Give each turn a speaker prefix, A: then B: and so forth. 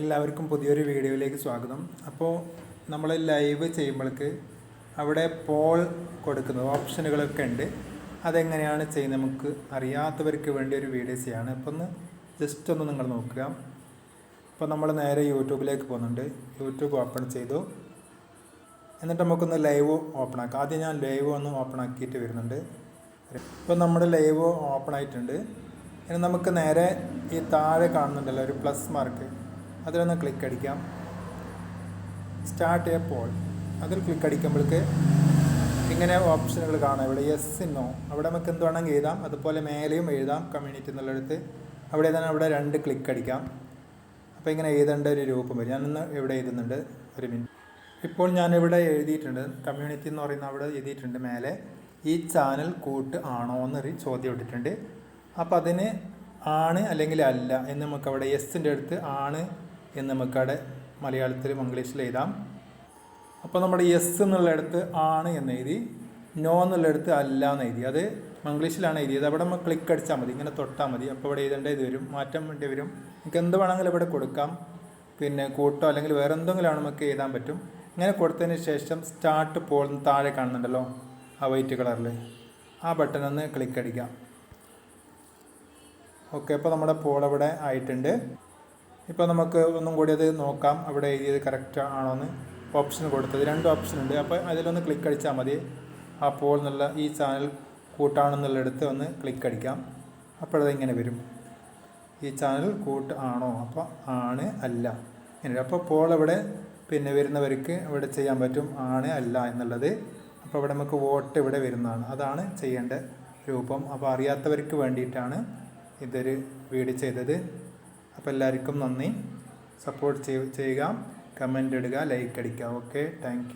A: എല്ലാവർക്കും പുതിയൊരു വീഡിയോയിലേക്ക് സ്വാഗതം. അപ്പോൾ നമ്മൾ ലൈവ് ചെയ്യുമ്പോൾക്ക് അവിടെ പോൾ കൊടുക്കുന്നത് ഓപ്ഷനുകളൊക്കെ ഉണ്ട്. അതെങ്ങനെയാണ് ചെയ്യുന്നത് നമുക്ക് അറിയാത്തവർക്ക് വേണ്ടി ഒരു വീഡിയോ ചെയ്യാണ്. അപ്പോൾ ഒന്ന് ജസ്റ്റ് ഒന്ന് നിങ്ങൾ നോക്കുക. അപ്പോൾ നമ്മൾ നേരെ യൂട്യൂബിലേക്ക് പോകുന്നുണ്ട്. യൂട്യൂബ് ഓപ്പൺ ചെയ്തു. എന്നിട്ട് നമുക്കൊന്ന് ലൈവ് ഓപ്പൺ ആക്കാം. ആദ്യം ഞാൻ ലൈവ് ഒന്ന് ഓപ്പൺ ആക്കിയിട്ട് വരുന്നുണ്ട്. ഇപ്പോൾ നമ്മുടെ ലൈവ് ഓപ്പൺ ആയിട്ടുണ്ട്. ഇനി നമുക്ക് നേരെ ഈ താഴെ കാണുന്നുണ്ടല്ലോ ഒരു പ്ലസ് മാർക്ക് അതിലൊന്ന് ക്ലിക്ക് അടിക്കാം. സ്റ്റാർട്ട് എ പോൾ അതിൽ ക്ലിക്ക് അടിക്കുമ്പോഴേക്ക് ഇങ്ങനെ ഓപ്ഷനുകൾ കാണാം. ഇവിടെ യെസ് നോ അവിടെ നമുക്ക് എന്ത് വേണമെങ്കിൽ എഴുതാം. അതുപോലെ മേലെയും എഴുതാം. കമ്മ്യൂണിറ്റി എന്നുള്ളിടത്ത് അവിടെ തന്നെ അവിടെ രണ്ട് ക്ലിക്ക് അടിക്കാം. അപ്പോൾ ഇങ്ങനെ എഴുതേണ്ട ഒരു രൂപം വരും. ഞാനിന്ന് ഇവിടെ എഴുതുന്നുണ്ട്. ഒരു മിനിറ്റ് ഇപ്പോൾ ഞാനിവിടെ എഴുതിയിട്ടുണ്ട്. കമ്മ്യൂണിറ്റി എന്ന് പറയുന്ന അവിടെ എഴുതിയിട്ടുണ്ട് മേലെ. ഈ ചാനൽ കൂട്ട് ആണോ എന്നൊരു ചോദ്യം ഇട്ടിട്ടുണ്ട്. അപ്പോൾ അതിന് ആണ് അല്ലെങ്കിൽ അല്ല എന്ന് നമുക്ക് അവിടെ എസിന്റെ അടുത്ത് ആണ് എന്ന് നമുക്കവിടെ മലയാളത്തിലും ഇംഗ്ലീഷിൽ എഴുതാം. അപ്പോൾ നമ്മുടെ യെസ് എന്നുള്ളിടത്ത് ആണ് എന്ന് എഴുതി നോ എന്നുള്ളിടത്ത് അല്ല എന്ന് എഴുതി. അത് ഇംഗ്ലീഷിലാണ് എഴുതിയത്. അവിടെ നമ്മൾ ക്ലിക്ക് അടിച്ചാൽ മതി. ഇങ്ങനെ തൊട്ടാൽ മതി. അപ്പോൾ ഇവിടെ എഴുതേണ്ട ഇത് വരും മാറ്റം വേണ്ടി വരും. നമുക്ക് എന്ത് വേണമെങ്കിലും ഇവിടെ കൊടുക്കാം. പിന്നെ കൂട്ടോ അല്ലെങ്കിൽ വേറെ എന്തെങ്കിലും ആണ് നമുക്ക് എഴുതാൻ പറ്റും. ഇങ്ങനെ കൊടുത്തതിന് ശേഷം സ്റ്റാർട്ട് പോൾ താഴെ കാണുന്നുണ്ടല്ലോ ആ വൈറ്റ് കളറിൽ ആ ബട്ടൺ ഒന്ന് ക്ലിക്ക് അടിക്കാം. ഓക്കെ അപ്പോൾ നമ്മുടെ പോൾ അവിടെ ആയിട്ടുണ്ട്. ഇപ്പോൾ നമുക്ക് ഒന്നും കൂടി അത് നോക്കാം. അവിടെ എഴുതിയത് കറക്റ്റ് ആണോ എന്ന് ഓപ്ഷൻ കൊടുത്തത്. രണ്ട് ഓപ്ഷൻ ഉണ്ട്. അപ്പോൾ അതിലൊന്ന് ക്ലിക്ക് അടിച്ചാൽ മതി. ആ പോൾ എന്നുള്ള ഈ ചാനൽ കൂട്ടാണെന്നുള്ളിടത്ത് ഒന്ന് ക്ലിക്ക് അടിക്കാം. അപ്പോഴത് ഇങ്ങനെ വരും. ഈ ചാനൽ കൂട്ട് ആണോ? അപ്പോൾ ആണ് അല്ല. ഇങ്ങനെ അപ്പോൾ പോൾ അവിടെ പിന്നെ വരുന്നവർക്ക് ഇവിടെ ചെയ്യാൻ പറ്റും ആണ് അല്ല എന്നുള്ളത്. അപ്പോൾ ഇവിടെ നമുക്ക് വോട്ട് ഇവിടെ വരുന്നതാണ്. അതാണ് ചെയ്യേണ്ട രൂപം. അപ്പോൾ അറിയാത്തവർക്ക് വേണ്ടിയിട്ടാണ് ഇതൊരു വീട് ചെയ്തത്. അപ്പോൾ എല്ലാവർക്കും നന്ദി. സപ്പോർട്ട് ചെയ്യുക കമന്റ് ഇടുക ലൈക്ക് അടിക്കുക. Okay thank